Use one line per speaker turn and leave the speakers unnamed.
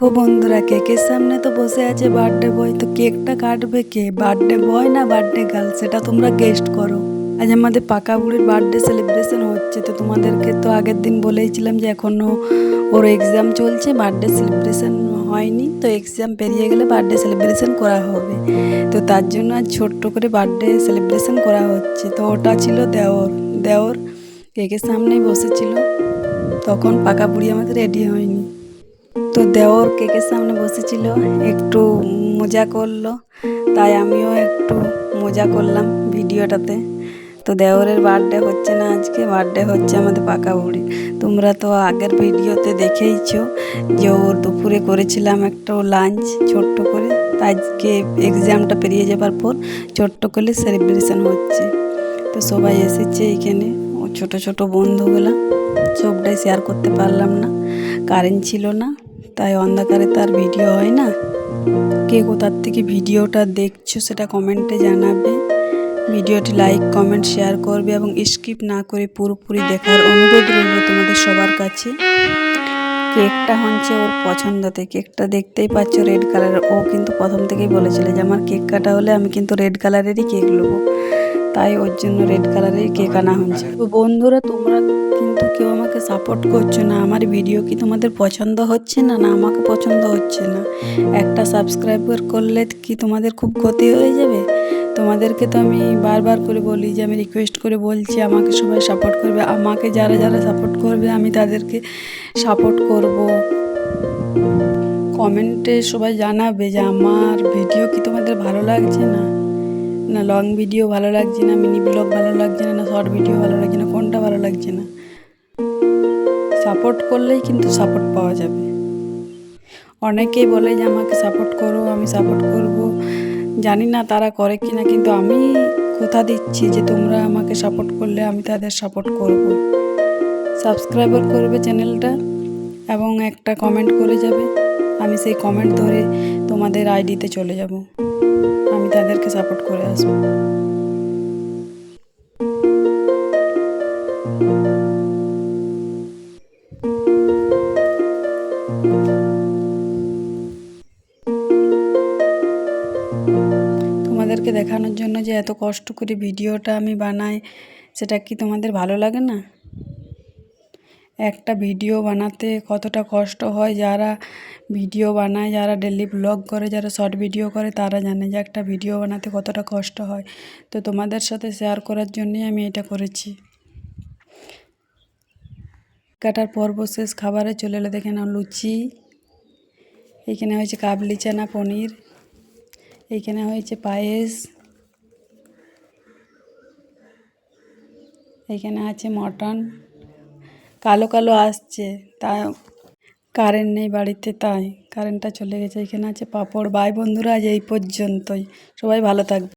ও বন্ধুরা কেকের সামনে তো বসে আছে বার্থডে বয় তো কেকটা কাটবে কে? বার্থডে বয় না বার্থডে গার্ল সেটা তোমরা গেস্ট করো। আজ আমাদের পাকা বুড়ির বার্থডে সেলিব্রেশন হচ্ছে। তো তোমাদেরকে তো আগের দিন বলেইছিলাম যে এখনও ওর এক্সাম চলছে বার্থডে সেলিব্রেশন হয়নি। তো এক্সাম পেরিয়ে গেলে বার্থডে সেলিব্রেশন করা হবে। তো তার জন্য আজ ছোট্ট করে বার্থডে সেলিব্রেশন করা হচ্ছে। তো ওটা ছিল দেওর। দেওর কেকের সামনেই বসেছিল। তখন পাকা বুড়ি আমাদের রেডি হয়নি। তো দেওর কেকের সামনে বসেছিল, একটু মজা করল। তাই আমিও একটু মজা করলাম ভিডিওটাতে। তো দেওরের বার্থডে হচ্ছে না আজকে বার্থডে হচ্ছে আমাদের পাকা বুড়ি তোমরা তো আগের ভিডিওতে দেখেইছো যে ওর দুপুরে করেছিলাম একটা লাঞ্চ ছোট্ট করে। আজকে এক্সামটা পেরিয়ে যাবার পর ছোট্ট করে সেলিব্রেশন হচ্ছে। তো সবাই এসেছে এখানে, ও ছোট ছোট বন্ধুগুলা। সবটাই শেয়ার করতে পারলাম না। কারেন্ট ছিল না। তাই অন্ধকারে তার ভিডিও হয় না? কে কোথার থেকে ভিডিওটা দেখছ সেটা কমেন্টে জানাবে। ভিডিওটি লাইক, কমেন্ট, শেয়ার করবে এবং স্কিপ না করে পুরোপুরি দেখার অনুরোধ রইল তোমাদের সবার কাছে। কেকটা হচ্ছে ওর পছন্দতে কেকটা দেখতেই পাচ্ছ রেড কালারের। ও কিন্তু প্রথম থেকেই বলেছিল যে, আমার কেক কাটা হলে আমি কিন্তু রেড কালারেরই কেক নেব। তাই ওর জন্য রেড কালারের কেক আনা হচ্ছে তো বন্ধুরা, তোমরা কিন্তু কেউ আমাকে সাপোর্ট করছ না, আমার ভিডিও কি তোমাদের পছন্দ হচ্ছে না? না, আমাকে পছন্দ হচ্ছে না। একটা সাবস্ক্রাইবার করলে কি তোমাদের খুব ক্ষতি হয়ে যাবে? তোমাদেরকে তো আমি বারবার করে বলি যে, আমি রিকোয়েস্ট করে বলছি, আমাকে সবাই সাপোর্ট করবে। আমাকে যারা যারা সাপোর্ট করবে, আমি তাদেরকে সাপোর্ট করব। কমেন্টে সবাই জানাবে যে, আমার ভিডিও কি তোমাদের ভালো লাগছে না? না লং ভিডিও ভালো লাগছে না মিনি ব্লগ ভালো লাগছে না না শর্ট ভিডিও ভালো লাগছে না কোনটা ভালো লাগছে না। সাপোর্ট করলেই কিন্তু সাপোর্ট পাওয়া যাবে। অনেকেই বলে যে, আমাকে সাপোর্ট করো, আমি সাপোর্ট করব। জানি না তারা করে কি না কিন্তু আমি কথা দিচ্ছি যে, তোমরা আমাকে সাপোর্ট করলে আমি তাদের সাপোর্ট করব। সাবস্ক্রাইবার করবে চ্যানেলটা এবং একটা কমেন্ট করে যাবে। আমি সেই কমেন্ট ধরে তোমাদের আইডিতে চলে যাব। আমি তাদেরকে সাপোর্ট করে আসব। তোমাদেরকে দেখানোর জন্য যে এত কষ্ট করে ভিডিওটা আমি বানাই, সেটা কি তোমাদের ভালো লাগে না? একটা ভিডিও বানাতে কতটা কষ্ট হয়। যারা ভিডিও বানায়, যারা ডেলি ব্লগ করে, যারা শর্ট ভিডিও করে, তারা জানে যে একটা ভিডিও বানাতে কতটা কষ্ট হয়। তো তোমাদের সাথে শেয়ার করার জন্যই আমি এটা করেছি। কাটার পর্ব শেষ খাবারে চলে এলো, দেখে নাও লুচি। এখানে হয়েছে কাবলি চানা পনির। এখানে হয়েছে পায়েস। এইখানে আছে মটন। কালো কালো আসছে, তা কারেন্ট নেই বাড়িতে, তাই কারেন্টটা চলে গেছে, এখানে আছে পাঁপড়। বাই বন্ধুরা, আজ এই পর্যন্তই। সবাই ভালো থাকবে।